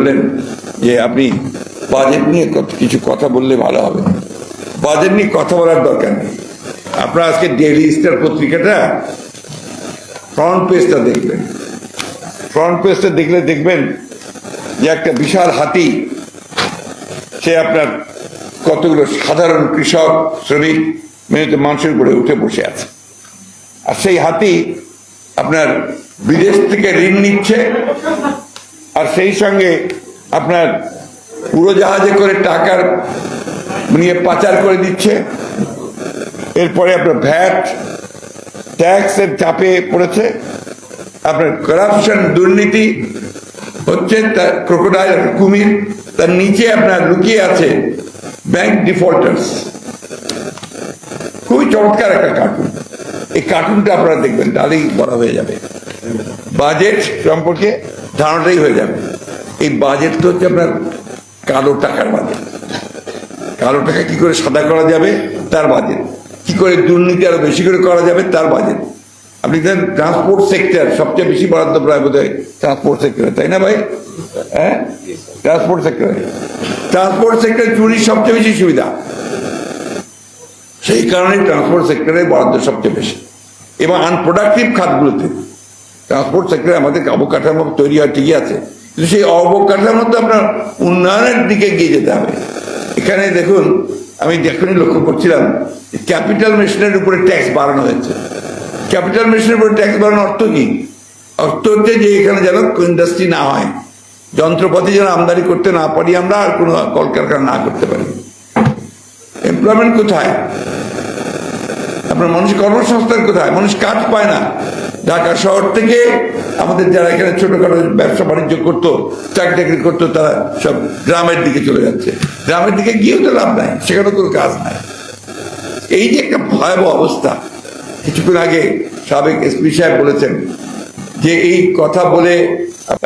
বললেন যে আপনি বাজেট নিয়ে কিছু কথা বললে ভালো হবে। বাজেট নিয়ে কথা বলার দরকার নেই। আপনারা আজকে ডেইলি স্টার পত্রিকাটা ফ্রন্ট পেজটা দেখবেন। ফ্রন্ট পেজটা দেখলে দেখবেন যে একটা বিশাল হাতি, সে আপনার কতগুলো সাধারণ কৃষক, শ্রমিক, মেহনত মানুষের উপরে উঠে বসে আছে। আর সেই হাতি আপনার বিদেশ থেকে ঋণ নিচ্ছে। আর সেই সঙ্গে আপনার উড়োজাহাজে করে টাকার নিয়ে পাচার করে দিচ্ছে। এরপরে আপনার ভ্যাট ট্যাক্সের চাপে পড়েছে। আপনার করাপশন দুর্নীতি হচ্ছে তার ক্রোকোডাইল কুমির। তার নিচে আপনার লুকিয়ে আছে ব্যাংক ডিফল্টার্স খুবই চমৎকার একটা কার্টুন এই কার্টুনটা আপনারা দেখবেন, তাহলেই বড় হয়ে যাবে। বাজেট সম্পর্কে ধারণাটাই হয়ে যাবে। এই বাজেট তো হচ্ছে আপনার কালো টাকার বাজেট কালো টাকা কি করে সাদা করা যাবে? তার বাজেট কি করে দুর্নীতি আরও বেশি করে করা যাবে? তার বাজেট আপনি দেখেন ট্রান্সপোর্ট সেক্টর সবচেয়ে বেশি বরাদ্দ প্রায় বোধ হয় ট্রান্সপোর্ট সেক্টরে তাই না ভাই? হ্যাঁ? ট্রান্সপোর্ট সেক্টরে ট্রান্সপোর্ট সেক্টর চুরির সবচেয়ে বেশি সুবিধা। সেই কারণে ট্রান্সপোর্ট সেক্টরে বরাদ্দ সবচেয়ে বেশি। এবং আনপ্রোডাক্টিভ খাতগুলোতে ট্রান্সপোর্ট সেক্টরে আমাদের অবকাঠামো তৈরি হয়, ঠিকই আছে। কিন্তু সেই অবকাঠামো তো আপনার উন্নয়নের দিকে এগিয়ে যেতে হবে। এখানে দেখুন, আমি এখনই লক্ষ্য করছিলাম ক্যাপিটাল মেশিনের উপরে ট্যাক্স বাড়ানো হয়েছে। ক্যাপিটাল মেশিনের উপরে ট্যাক্স বাড়ানোর অর্থ কি? অর্থ হচ্ছে যে এখানে যেন ইন্ডাস্ট্রি না হয়, যন্ত্রপাতি যেন আমদানি করতে না পারি আমরা আর কোনো কলকারখানা না করতে পারি। এমপ্লয়মেন্ট কোথায়? আপনার মানুষ কর্মসংস্থান কোথায়? মানুষ কাজ পায় না। ঢাকা শহর থেকে আমাদের যারা এখানে ছোটখাটো ব্যবসা বাণিজ্য করতো, চাকরি টাকরি করতো, তারা সব গ্রামের দিকে চলে যাচ্ছে। গ্রামের দিকে গিয়েও তো লাভ নাই সেখানে কোনো কাজ নাই। এই যে একটা ভয়াবহ অবস্থা, কিছুক্ষণ আগে সাবেক এসপি সাহেব বলেছেন যে এই কথা বলে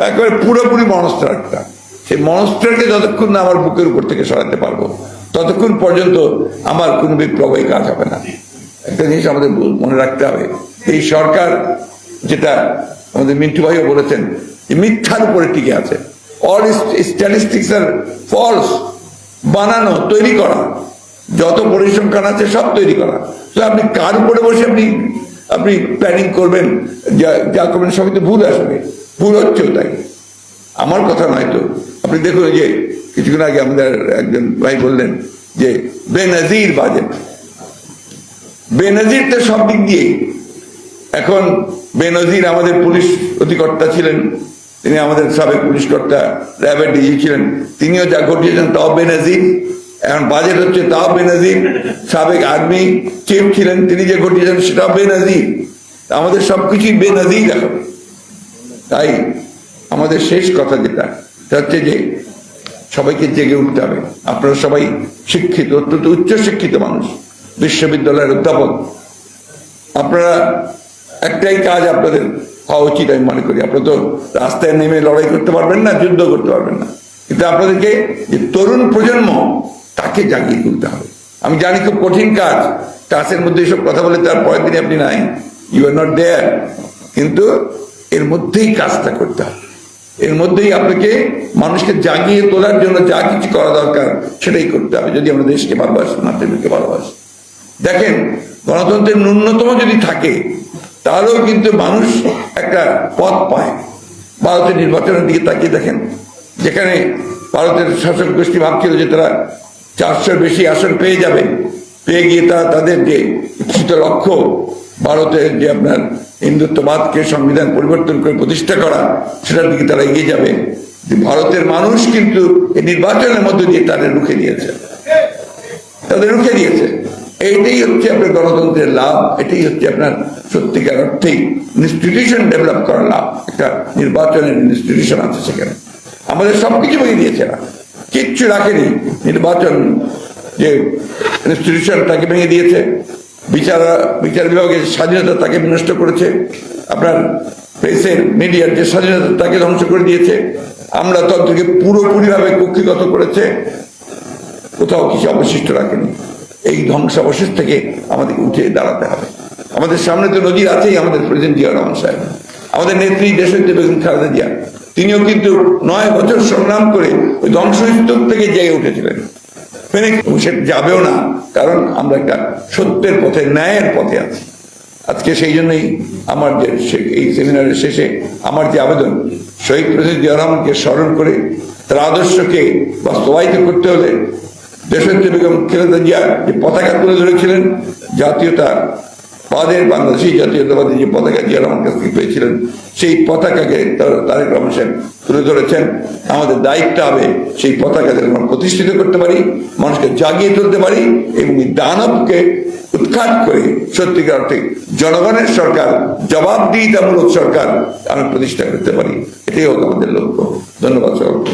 একেবারে পুরোপুরি মনস্টার একটা। সেই মনস্টারকে যতক্ষণ না আমার বুকের উপর থেকে সরাতে পারব, ততক্ষণ পর্যন্ত আমার কোনো বিপ্লবই কাজ হবে না। একটা জিনিস আমাদের মনে রাখতে হবে, এই সরকার যেটা আমাদের মিন্টু ভাইও বলেছেন যে মিথ্যার উপরে টিকে আছে। অল স্ট্যাটিস্টিক্স আর ফলস বানানো, তৈরি করা। যত পরিসংখ্যান আছে, সব তৈরি করা। তো আপনি কার উপরে বসে আপনি আপনি প্ল্যানিং করবেন? যা যা করবেন, সবই তো ভুল আসবে। ভুল হচ্ছেও তাই। আমার কথা নয় তো। আপনি দেখুন যে, কিছুক্ষণ আগে আমাদের একজন ভাই বললেন যে, বেনজির বাজেট। বেনজির তো সব দিক দিয়েই। এখন বেনজির আমাদের পুলিশ অধিকর্তা ছিলেন, তিনি আমাদের সাবেক পুলিশ কর্তা র্যাবের ডিজি ছিলেন, তিনিও যা ঘটিয়েছেন তাও বেনজির। এখন বাজেট হচ্ছে তাও বেনজির, সাবেক আর্মি চিফ ছিলেন, তিনি যে ঘটিয়েছেন সেটাও বেনজির। আমাদের সবকিছুই বেনজির এখন। তাই আমাদের শেষ কথা যেটা, সেটা হচ্ছে যে সবাইকে জেগে উঠতে হবে। আপনারা সবাই শিক্ষিত, অত্যন্ত উচ্চ শিক্ষিত মানুষ, বিশ্ববিদ্যালয়ের অধ্যাপক। আপনারা একটাই কাজ আপনাদের হওয়া উচিত আমি মনে করি। আপনারা তো রাস্তায় নেমে লড়াই করতে পারবেন না, যুদ্ধ করতে পারবেন না। কিন্তু আপনাদেরকে যে তরুণ প্রজন্ম, তাকে জাগিয়ে তুলতে হবে। আমি জানি খুব কঠিন কাজ ক্লাসের মধ্যে এসব কথা বলে তার পরের দিনে আপনি নাই। ইউ আর নট দেয়ার কিন্তু এর মধ্যেই কাজটা করতে হবে। এর মধ্যেই আপনাকে মানুষকে জাগিয়ে তোলার জন্য যা কিছু করা দরকার, সেটাই করতে হবে, যদি আমরা দেশকে ভালোবাসি, মাতৃভূমিকে ভালোবাসি। দেখেন, গণতন্ত্রের ন্যূনতম যদি থাকে তাহলেও কিন্তু মানুষ একটা পথ পায়। ভারতের নির্বাচনের দিকে তাকিয়ে দেখেন। যেখানে ভারতের শাসক গোষ্ঠী ভাবছিল যে তারা চারশোর বেশি আসন পেয়ে যাবে। পেয়ে গিয়ে তারা তাদের যে ইচ্ছিত লক্ষ্য, ভারতের যে আপনার হিন্দুত্ববাদকে সংবিধান পরিবর্তন করে প্রতিষ্ঠা করা, সেটার দিকে তারা এগিয়ে যাবে। ভারতের মানুষ কিন্তু এই নির্বাচনের মধ্য দিয়ে তাদের রুখে দিয়েছে। তাদের রুখে দিয়েছে। এইটাই হচ্ছে আপনার গণতন্ত্রের লাভ, এটাই হচ্ছে আপনার সত্যিকার অর্থে ইনস্টিটিউশন ডেভেলপ করার লাভ। একটা নির্বাচনের ইনস্টিটিউশন আছে সেখানে। আমাদের সবকিছু ভেঙে দিয়েছে না কিচ্ছু রাখেনি। নির্বাচন যে ইনস্টিটিউশন তাকে ভেঙে দিয়েছে। বিচার বিচার বিভাগের স্বাধীনতা তাকে বিনষ্ট করেছে। আপনার প্রেসের মিডিয়ার যে স্বাধীনতা তাকে ধ্বংস করে দিয়েছে। আমলাতন্ত্রকে পুরোপুরিভাবে কক্ষিগত করেছে। কোথাও কিছু অবশিষ্ট রাখেনি। এই ধ্বংসাবশেষ থেকে আমাদেরকে উঠে দাঁড়াতে হবে। আমাদের সামনে তো নজির আছেই আমাদের প্রেসিডেন্ট জিয়া রহমান সাহেব। আমাদের নেত্রী দেশত্রী বেগম খালেদা জিয়া, তিনিও কিন্তু নয় বছর সংগ্রাম করে ওই ধ্বংসস্তূপ থেকে জেগে উঠেছিলেন। সে যাবেও না, কারণ আমরা একটা সত্যের পথে, ন্যায়ের পথে আছি। আজকে সেই জন্যই আমার যে এই সেমিনারের শেষে আমার যে আবেদন, শহীদ প্রেসিডেন্ট জিয়া রহমানকে স্মরণ করে তার আদর্শকে বাস্তবায়িত করতে হলে দেশনেত্রী বেগম খালেদা জিয়া, যে পতাকা তুলে ধরেছিলেন, জাতীয়তা বাদের, বাংলাদেশি জাতীয়তাবাদী যে পতাকা জিয়া রহমান কাছ থেকে পেয়েছিলেন, সেই পতাকাকে তার- তারেক রহমান সাহেব তুলে ধরেছেন। আমাদের দায়িত্ব হবে সেই পতাকা যেন আমরা প্রতিষ্ঠিত করতে পারি, মানুষকে জাগিয়ে তুলতে পারি এবং এই দানবকে উৎখাত করে সত্যিকার অর্থে জনগণের সরকার, জবাবদিহিতামূলক সরকার আমি প্রতিষ্ঠা করতে পারি। এটাই হোক আমাদের লক্ষ্য। ধন্যবাদ সকলকে।